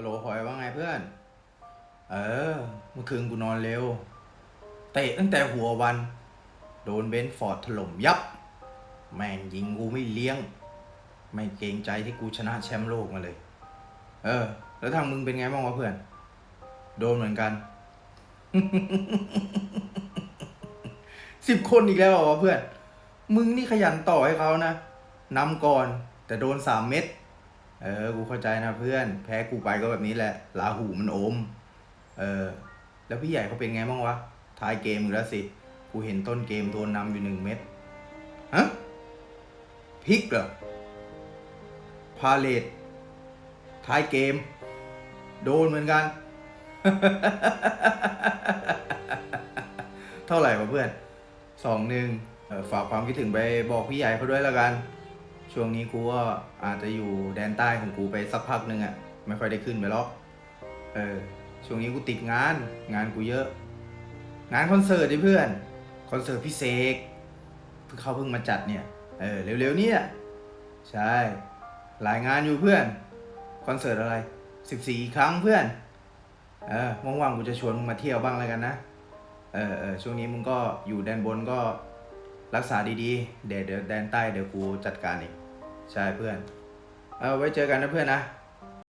ฮัลโหลหอยว่าไงเพื่อน เออ เมื่อคืนกูนอนเร็ว เตะตั้งแต่หัววัน โดนเบนฟอร์ดถล่มยับ แม่งยิงกูไม่เลี้ยง ไม่เกรงใจที่กูชนะแชมป์โลกมาเลย เออ แล้วทางมึงเป็นไงบ้างวะเพื่อน โดนเหมือนกันสิบคนอีกแล้ววะเพื่อน มึงนี่ขยันต่อให้เขานะนำก่อนแต่โดนสามเม็ด เออ กูเข้าใจนะเพื่อน แพ้กูไปก็แบบนี้แหละลาหูมันอม เออ แล้วพี่ใหญ่เขาเป็นไงบ้างวะ ท้ายเกมอยู่แล้วสิ กูเห็นต้นเกมโดนนำอยู่หนึ่งเม็ด ฮะพลิกเหรอ พาเลตท้ายเกม โดนเหมือนกัน เท่าไหร่วะเพื่อน สองหนึ่งเออฝากความคิดถึงไปบอกพี่ใหญ่เขาด้วยแล้วกัน ช่วงนี้กูก็อาจจะอยู่แดนใต้ของกูไปสักพักหนึ่งอะ่ะ ไม่ค่อยได้ขึ้นไปหรอก เออ ช่วงนี้กูติดงาน งานกูเยอะ งานคอนเสิร์ตดิเพื่อน คอนเสิร์ตพิเศษเพิ่งเขาเพิ่งมาจัดเนี่ย เออ เร็วๆเนี้ใช่ หลายงานอยู่เพื่อน คอนเสิร์ตอะไรสิบสี่ครั้งเพื่อน เออว่างๆกูจะชวนมึงมาเที่ยวบ้างแล้วกันนะ เออเออช่วงนี้มึงก็อยู่แดนบนก็ รักษาดีๆ เดี๋ยวเดี๋ยวแดนใต้เดี๋ยวกูจัดการเองใช่เพื่อน เอาไว้เจอกันนะเพื่อนนะ